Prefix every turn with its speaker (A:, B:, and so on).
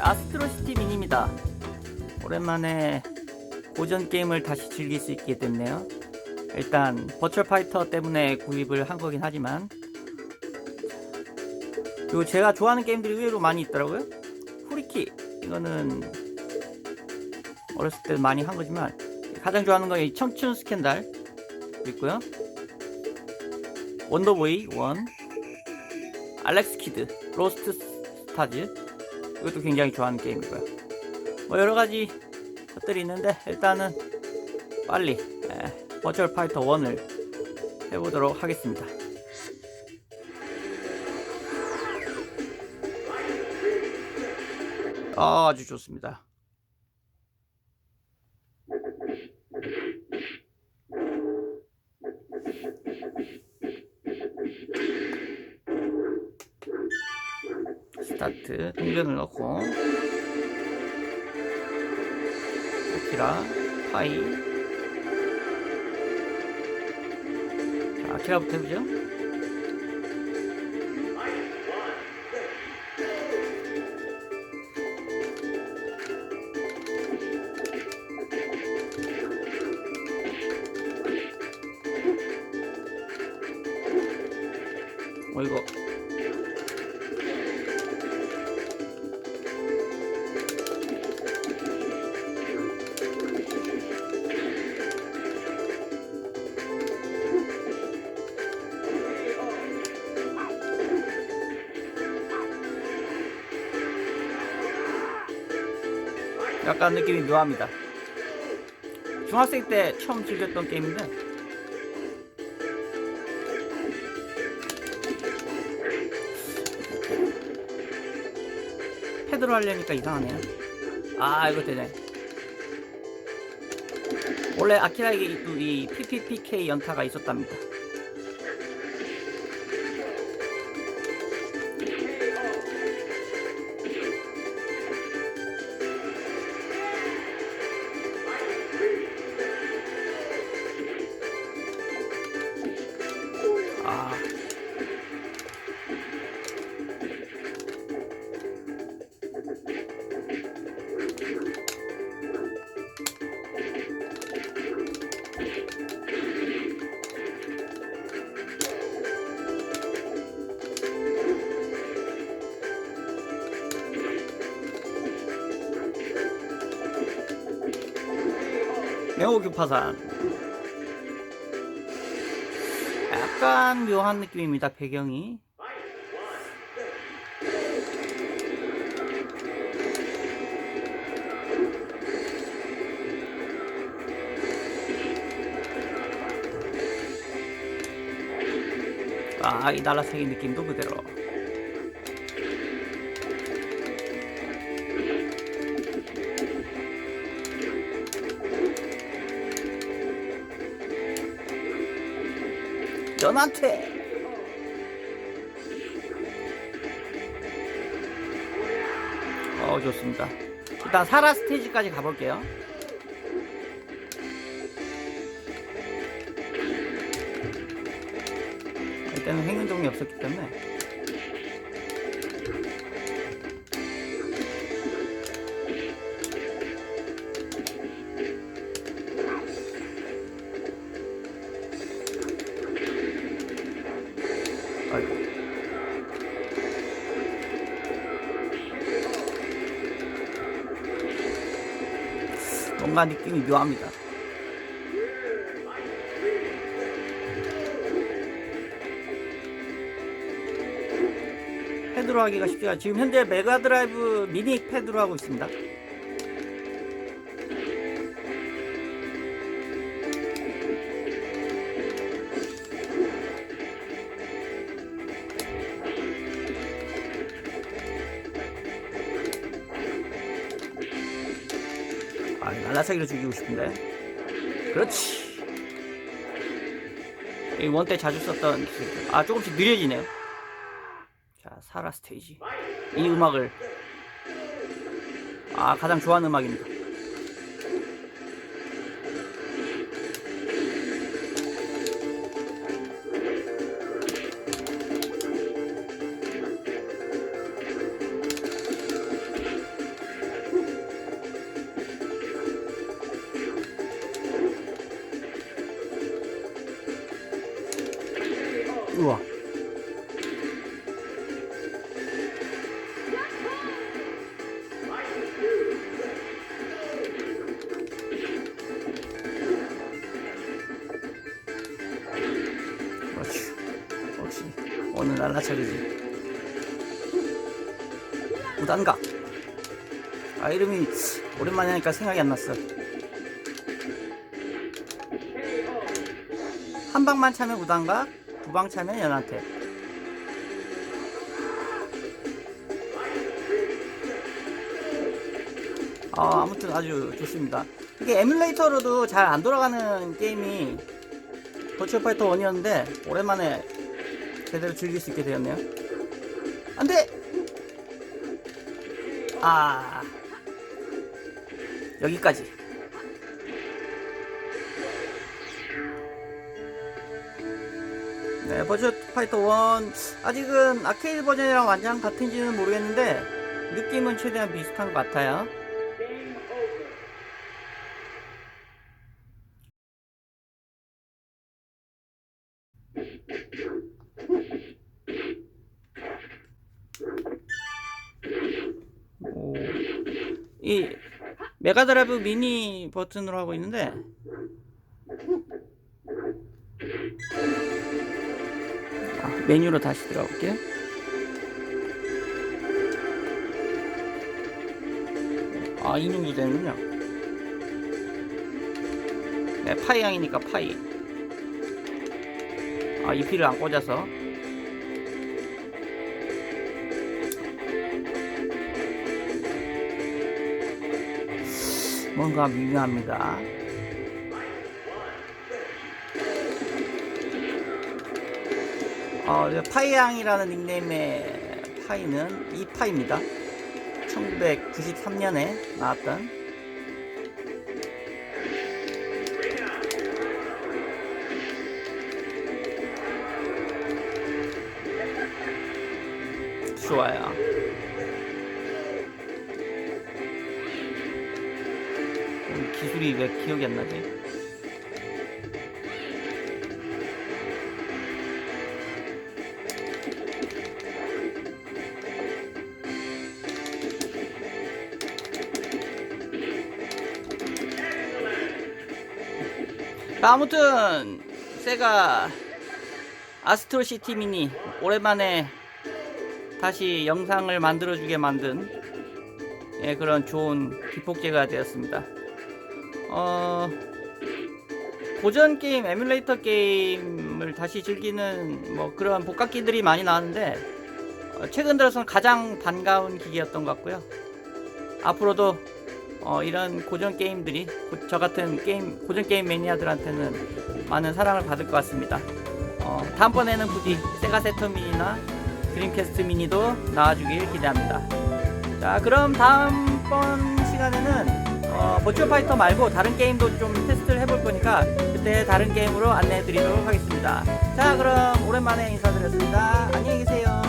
A: 아스트로시티 미니입니다. 오랜만에 고전 게임을 다시 즐길 수 있게 됐네요. 일단 버추얼 파이터 때문에 구입을 한 거긴 하지만 그리고 제가 좋아하는 게임들이 의외로 많이 있더라고요. 후리키 이거는 어렸을 때 많이 한 거지만 가장 좋아하는 건이 청춘 스캔들 있고요. 원더보이 1 알렉스 키드 로스트 스타즈 이것도 굉장히 좋아하는 게임이고요. 뭐 여러 가지 것들이 있는데 일단은 빨리 에, 버추얼 파이터 1을 해보도록 하겠습니다. 아, 아주 좋습니다. 스타트 동전을 넣고 아키라 파이. 자 아키라부터 해보죠. 어 이거 약간 느낌이 묘합니다. 중학생 때 처음 즐겼던 게임인데 패드로 하려니까 이상하네요. 아 이거 되네. 원래 아키라에게 이 PPPK 연타가 있었답니다. 급파산. 약간 묘한 느낌입니다 배경이. 아이 날라새기 느낌도 그대로 연한테. 어 좋습니다. 일단 사라 스테이지까지 가볼게요. 일단은 행운종이 없었기 때문에 뭔가 느낌이 묘합니다. 패드로 하기가 쉽지가 않- 지금 현재 메가드라이브 미니 패드로 하고 있습니다. 아, 날라사기로 죽이고 싶은데. 그렇지. 이 원때 자주 썼던. 아 조금씩 느려지네요. 자, 사라 스테이지. 이 음악을 아 가장 좋아하는 음악입니다. 우와. 그렇지. 역시 오늘 날라차기지. 무단가. 아 이름이 오랜만에 하니까 생각이 안 났어. 한 방만 차면 구단각? 두방 차면 연한테. 아, 아무튼 아주 좋습니다. 이게 에뮬레이터로도 잘 안 돌아가는 게임이 버츄얼 파이터 1이었는데 오랜만에 제대로 즐길 수 있게 되었네요. 안 돼! 아. 여기까지. 네, 버츄얼 파이터 1 아직은 아케이드 버전이랑 완전 같은지는 모르겠는데 느낌은 최대한 비슷한 것 같아요. 오. 이 메가드라이브 미니 버튼으로 하고 있는데 메뉴로 다시 들어가 볼게요. 아, 이 정도 되는군요. 네, 파이 향이니까 파이. 아, 이 피를 안 꽂아서. 뭔가 미묘합니다. 어, 파이양이라는 닉네임의 파이는 이 파입니다. 1993년에 나왔던 좋아요. 음, 기술이 왜 기억이 안 나지? 아무튼 세가 아스트로 시티 미니 오랜만에 다시 영상을 만들어주게 만든 예, 그런 좋은 기폭제가 되었습니다. 어, 고전 게임, 에뮬레이터 게임을 다시 즐기는 뭐 그런 복각기들이 많이 나왔는데 어, 최근 들어서는 가장 반가운 기기였던 것 같고요. 앞으로도 어, 이런 고전 게임들이 고- 저 같은 게임 고전 게임 매니아들한테는 많은 사랑을 받을 것 같습니다. 어, 다음번에는 부디 세가 세터 미니나 드림캐스트 미니도 나와주길 기대합니다. 자, 그럼 다음번 시간에는 어, 버츄얼 파이터 말고 다른 게임도 좀 테스트를 해볼 거니까 그때 다른 게임으로 안내해 드리도록 하겠습니다. 자, 그럼 오랜만에 인사드렸습니다. 안녕히 계세요.